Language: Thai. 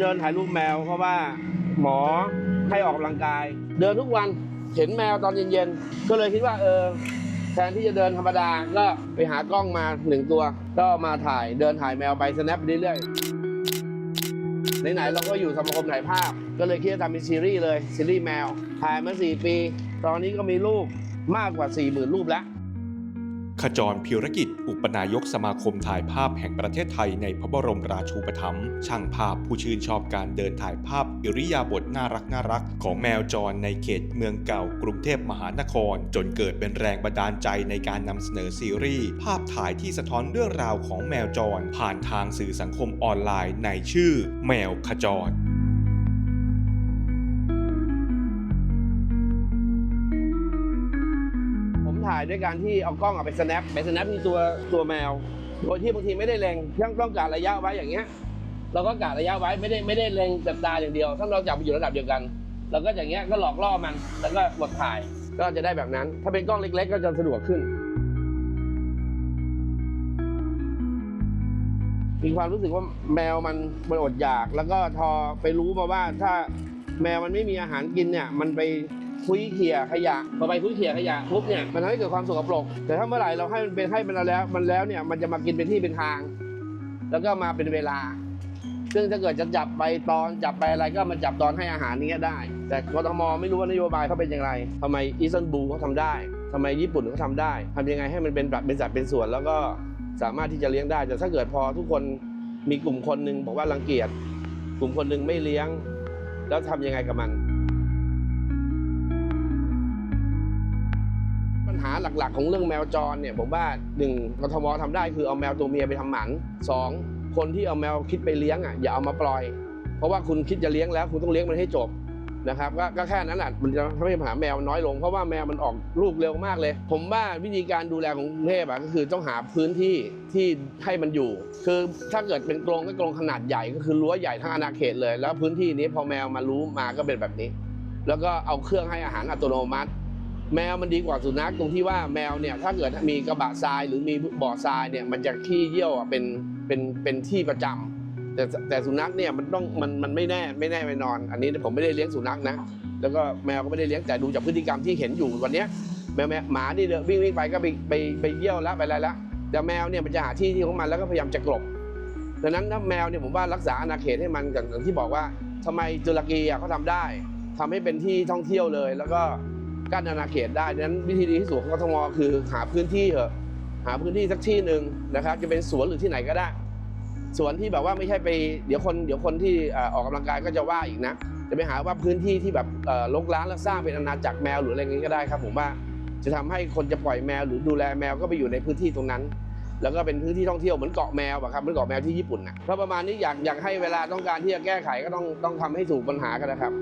เดินถ่ายรูปแมวเพราะว่า หมอให้ออกกำลังกาย เดินทุกวันเห็นแมวตอนเย็นๆ ก็เลยคิดว่าเออแทนที่จะเดินธรรมดา ก็ไปหากล้องมาหนึ่งตัว ก็มาถ่ายเดินถ่ายแมวไปสแนปไปเรื่อยๆ ไหนๆเราก็อยู่สมาคมถ่ายภาพ ก็เลยคิดจะทำเป็นซีรีส์เลยซีรีส์แมวถ่ายมาสี่ปี ตอนนี้ก็มีรูปมากกว่า 4 0,000 รูปแล้ว ขจรพิรกิจ อุปนายกสมาคมถ่ายภาพแห่งประเทศไทยในพระบรมราชูปถัมภ์ช่างภาพผู้ชื่นชอบการเดินถ่ายภาพอิริยาบถน่ารักน่ารักของแมวจรในเขตเมืองเก่ากรุงเทพมหานคร จนเกิดเป็นแรงบันดาลใจในการนำเสนอซีรีส์ภาพถ่ายที่สะท้อนเรื่องราวของแมวจร ผ่านทางสื่อสังคมออนไลน์ในชื่อ แมวขจร ด้วยการที่เอากล้องเอาไป snap ไป snap ที่ตัวตัวแมวโดยที่บางทีไม่ได้เล็งยังต้องการระยะไว้อย่างเงี้ยเราก็กะระยะไว้ไม่ได้ไม่ได้เล็งแบบตาอย่างเดียว ถ้าเราจับอยู่ระดับเดียวกันเราก็อย่างเงี้ยก็หลอกล่อมัน แล้วก็กดถ่ายก็จะได้แบบนั้น ถ้าเป็นกล้องเล็ก ๆ ก็จะสะดวกขึ้น มีความรู้สึกว่าแมวมันมันอดอยาก แล้วก็ทอไปรู้มาว่าถ้าแมวมันไม่มีอาหารกินเนี่ย มันไป คุยเขี่ยขยะพอไปคุยเขี่ยขยะปุ๊บเนี่ยมันทำให้เกิดความสกปรก แต่ถ้าเมื่อไหร่เราให้มันเป็นให้มันแล้ว มันแล้วเนี่ยมันจะมากินเป็นที่เป็นทาง แล้วก็มาเป็นเวลา ซึ่งถ้าเกิดจะจับไปตอนจับไปอะไรก็มาจับตอนให้อาหารนี้ได้ แต่กทมไม่รู้ว่านโยบายเขาเป็นอย่างไรทำไมอีสตันบูลเขาทำได้ทำไมญี่ปุ่นเขาทำได้ทำยังไงให้มันเป็นแบบเป็นสัดเป็นส่วน แล้วก็สามารถที่จะเลี้ยงได้ แต่ถ้าเกิดพอทุกคนมีกลุ่มคนหนึ่งบอกว่ารังเกียจกลุ่มคนหนึ่งไม่เลี้ยง แล้วทำยังไงกับมัน หาหลักๆ ของเรื่องแมวจรเนี่ยผมว่าหนึ่งกทมทำได้คือเอาแมวตัวเมียไปทำหมันสองคนที่เอาแมวคิดไปเลี้ยงอะอย่าเอามาปล่อย เพราะว่าคุณคิดจะเลี้ยงแล้วคุณต้องเลี้ยงมันให้จบนะครับก็ก็แค่นั้นแหละมันจะทำให้ปัญหาแมวน้อยลง เพราะว่าแมวมันออกลูกเร็วมากเลย ผมว่าวิธีการดูแลของกรุงเทพอะก็คือต้องหาพื้นที่ที่ให้มันอยู่ คือถ้าเกิดเป็นกรงก็กรงขนาดใหญ่ก็คือรั้วใหญ่ทั้งอาณาเขตเลย แล้วพื้นที่นี้พอแมวมารู้มาก็เป็นแบบนี้ แล้วก็เอาเครื่องให้อาหารอัตโนมัติ แมวมันดีกว่าสุนัขตรงที่ว่าแมวเนี่ยถ้าเกิดมีกระบะทรายหรือมีบ่อทรายเนี่ยมันจะขี้เยี่ยวอะเป็นเป็นเป็นที่ประจำแต่แต่สุนัขเนี่ยมันต้องมันมันไม่แน่ไม่แน่ไม่นอน อันนี้ผมไม่ได้เลี้ยงสุนัขนะ แล้วก็แมวก็ไม่ได้เลี้ยงแต่ดูจากพฤติกรรมที่เห็นอยู่วันนี้แมวแมหมานี่เดินวิ่งวิ่งไปก็ไปไปไปเยี่ยวแล้วไปอะไรแล้วแต่แมวเนี่ยมันจะหาที่ที่ของมันแล้วก็พยายามจะกลบดังนั้นถ้าแมวเนี่ยผมว่ารักษาอาณาเขตให้มันอย่างที่บอกว่าทำไมตุรกีอะเขาทำได้ทำให้เป็นที่ท่องเที่ยวเลยแล้วก็ กั้นอาณาเขตได้ดังนั้นวิธีดีที่สุดของกทมคือหาพื้นที่เถอะหาพื้นที่สักที่หนึ่งนะครับ จะเป็นสวนหรือที่ไหนก็ได้สวนที่แบบว่าไม่ใช่ไปเดี๋ยวคนเดี๋ยวคนที่ออออกกำลังกายก็จะว่าอีกนะ จะไปหาว่าพื้นที่ที่แบบเอ่อรกร้างแล้วสร้างเป็นอาณาจักรแมวหรืออะไรอย่างนี้ก็ได้ครับ ผมว่าจะทำให้คนจะปล่อยแมวหรือดูแลแมวก็ไปอยู่ในพื้นที่ตรงนั้น แล้วก็เป็นพื้นที่ท่องเที่ยวเหมือนเกาะแมวอะครับเหมือนเกาะแมวที่ญี่ปุ่นนะเพราะประมาณนี้อยากอยากให้เวลาต้องการที่จะแก้ไขก็ต้องต้องทำให้ถูกปัญหากันนะครับ